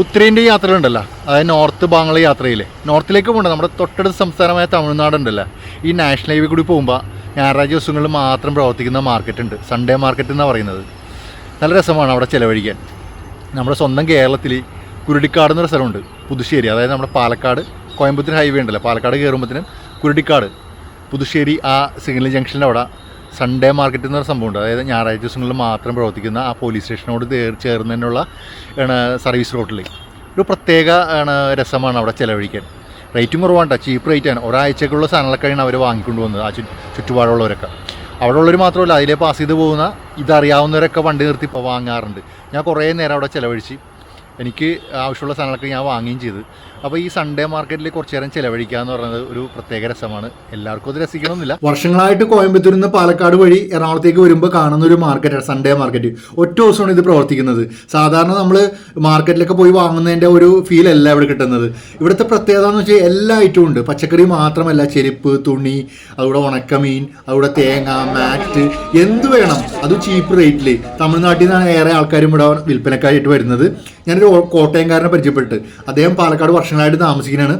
ഉത്തരേന്ത്യ യാത്രകളുണ്ടല്ലോ. അതായത് നോർത്ത് ഭാഗങ്ങളെ യാത്രയിൽ നോർത്തിലേക്ക് പോകണ്ട നമ്മുടെ തൊട്ടടുത്ത സംസ്ഥാനമായ തമിഴ്നാടുണ്ടല്ലോ. ഈ നാഷണൽ ഹൈവേ കൂടി പോകുമ്പോൾ ഞായറാഴ്ച ദിവസങ്ങളിൽ മാത്രം പ്രവർത്തിക്കുന്ന മാർക്കറ്റ് ഉണ്ട് സൺഡേ മാർക്കറ്റ് എന്നാണ് പറയുന്നത്. നല്ല രസമാണ് അവിടെ ചിലവഴിക്കാൻ. നമ്മുടെ സ്വന്തം കേരളത്തിൽ കുരുടിക്കാട് എന്നൊരു സ്ഥലമുണ്ട്. പുതുശ്ശേരി അതായത് നമ്മുടെ പാലക്കാട് കോയമ്പത്തൂർ ഹൈവേ ഉണ്ടല്ലോ. പാലക്കാട് കയറുമ്പോഴത്തേനും കുരുടിക്കാട് പുതുശ്ശേരി ആ സിഗ്നൽ ജംഗ്ഷന്റെ അവിടെ സൺഡേ മാർക്കറ്റ് എന്നൊരു സംഭവമുണ്ട്. അതായത് ഞായറാഴ്ച ദിവസങ്ങളിൽ മാത്രം പ്രവർത്തിക്കുന്ന ആ പോലീസ് സ്റ്റേഷനോട് ചേർന്നതിനുള്ള സർവീസ് റോട്ടിൽ ഒരു പ്രത്യേക രസമാണ് അവിടെ ചിലവഴിക്കാൻ. റേറ്റും കുറവാണ് കേട്ടോ ചീപ്പ് റേറ്റാണ് ഒരാഴ്ചക്കുള്ള സാധനങ്ങളൊക്കെയാണ് അവർ വാങ്ങിക്കൊണ്ട് വന്നത് ആ ചുറ്റുപാടുള്ളവരൊക്കെ. അവിടെ ഉള്ളവർ മാത്രമല്ല അതിലെ പാസ് ചെയ്ത് പോകുന്ന ഇതറിയാവുന്നവരൊക്കെ വണ്ടി നിർത്തി വാങ്ങാറുണ്ട്. ഞാൻ കുറേ നേരം അവിടെ ചിലവഴിച്ച് എനിക്ക് ആവശ്യമുള്ള സാധനങ്ങളൊക്കെ ഞാൻ വാങ്ങുകയും ചെയ്തു. അപ്പോൾ ഈ സൺഡേ മാർക്കറ്റിൽ കുറച്ച് നേരം ചിലവഴിക്കുക എന്ന് പറയുന്നത് ഒരു പ്രത്യേക രസമാണ്. എല്ലാവർക്കും അത് രസിക്കണമെന്നില്ല. വർഷങ്ങളായിട്ട് കോയമ്പത്തൂരിൽ നിന്ന് പാലക്കാട് വഴി എറണാകുളത്തേക്ക് വരുമ്പോൾ കാണുന്ന ഒരു മാർക്കറ്റാണ് സൺഡേ മാർക്കറ്റ് ഒറ്റ ദിവസമാണ് ഇത് പ്രവർത്തിക്കുന്നത്. സാധാരണ നമ്മൾ മാർക്കറ്റിലൊക്കെ പോയി വാങ്ങുന്നതിന്റെ ഒരു ഫീൽ അല്ല ഇവിടെ കിട്ടുന്നത്. ഇവിടുത്തെ പ്രത്യേകത എന്ന് വെച്ചാൽ എല്ലാ ഐറ്റവും ഉണ്ട്. പച്ചക്കറി മാത്രമല്ല ചെരുപ്പ് തുണി അതുകൂടെ ഉണക്കമീൻ അതുകൂടെ തേങ്ങ മാറ്റ് എന്ത് വേണം. അത് ചീപ്പ് റേറ്റിൽ തമിഴ്നാട്ടിൽ നിന്നാണ് ഏറെ ആൾക്കാരും ഇവിടെ വിൽപ്പനക്കായിട്ട് വരുന്നത്. ഞാനൊരു കോട്ടയംകാരനെ പരിചയപ്പെട്ട് അദ്ദേഹം പാലക്കാട് വർഷങ്ങളായിട്ട് താമസിക്കുന്നതാണ്.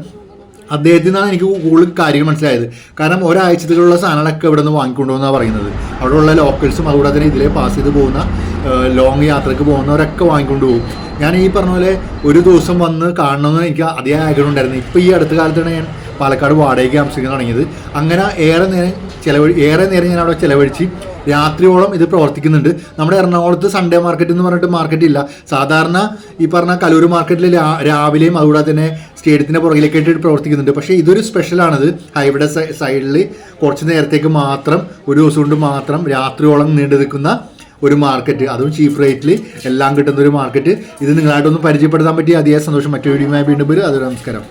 അദ്ദേഹത്തിൽ നിന്നാണ് എനിക്ക് കൂടുതൽ കാര്യങ്ങൾ മനസ്സിലായത്. കാരണം ഒരാഴ്ചത്തിലുള്ള സാധനങ്ങളൊക്കെ ഇവിടെ നിന്ന് വാങ്ങിക്കൊണ്ടുവന്നാണ് പറയുന്നത്. അവിടെയുള്ള ലോക്കൽസും അതുകൂടെ തന്നെ ഇതിലെ പാസ് ചെയ്ത് പോകുന്ന ലോങ് യാത്രയ്ക്ക് പോകുന്നവരൊക്കെ വാങ്ങിക്കൊണ്ട് പോകും ഞാൻ ഈ പറഞ്ഞ പോലെ ഒരു ദിവസം വന്ന് കാണണമെന്ന് എനിക്ക് അതിയായ ആഗ്രഹം ഉണ്ടായിരുന്നു ഇപ്പോൾ ഈ അടുത്ത കാലത്താണ് ഞാൻ പാലക്കാട് വാടകയ്ക്ക് താമസിക്കാൻ തുടങ്ങിയത്. അങ്ങനെ ഏറെ നേരം ചിലവഴി ഏറെ നേരം ഞാൻ അവിടെ ചിലവഴിച്ച് രാത്രിയോളം ഇത് പ്രവർത്തിക്കുന്നുണ്ട്. നമ്മുടെ എറണാകുളത്ത് സൺഡേ മാർക്കറ്റ് എന്ന് പറഞ്ഞിട്ട് മാർക്കറ്റ് ഇല്ല. സാധാരണ ഈ പറഞ്ഞ കലൂർ മാർക്കറ്റിൽ രാവിലെയും അതുകൂടാതെ തന്നെ സ്റ്റേഡിയത്തിന്റെ പുറകിലേക്കായിട്ട് പ്രവർത്തിക്കുന്നുണ്ട്. പക്ഷേ ഇതൊരു സ്പെഷ്യലാണത് ഹൈവേയുടെ സൈഡിൽ കുറച്ച് നേരത്തേക്ക് മാത്രം ഒരു ദിവസം കൊണ്ട് മാത്രം രാത്രിയോളം നീണ്ടു നിൽക്കുന്ന ഒരു മാർക്കറ്റ് അതും ചീപ്പ് റേറ്റിൽ എല്ലാം കിട്ടുന്ന ഒരു മാർക്കറ്റ് ഇത് നിങ്ങളായിട്ടൊന്ന് പരിചയപ്പെടുത്താൻ പറ്റിയ അതിയായ സന്തോഷം. മറ്റു വീഡിയോയുമായി വീണ്ടും വരും. അതൊരു നമസ്കാരം.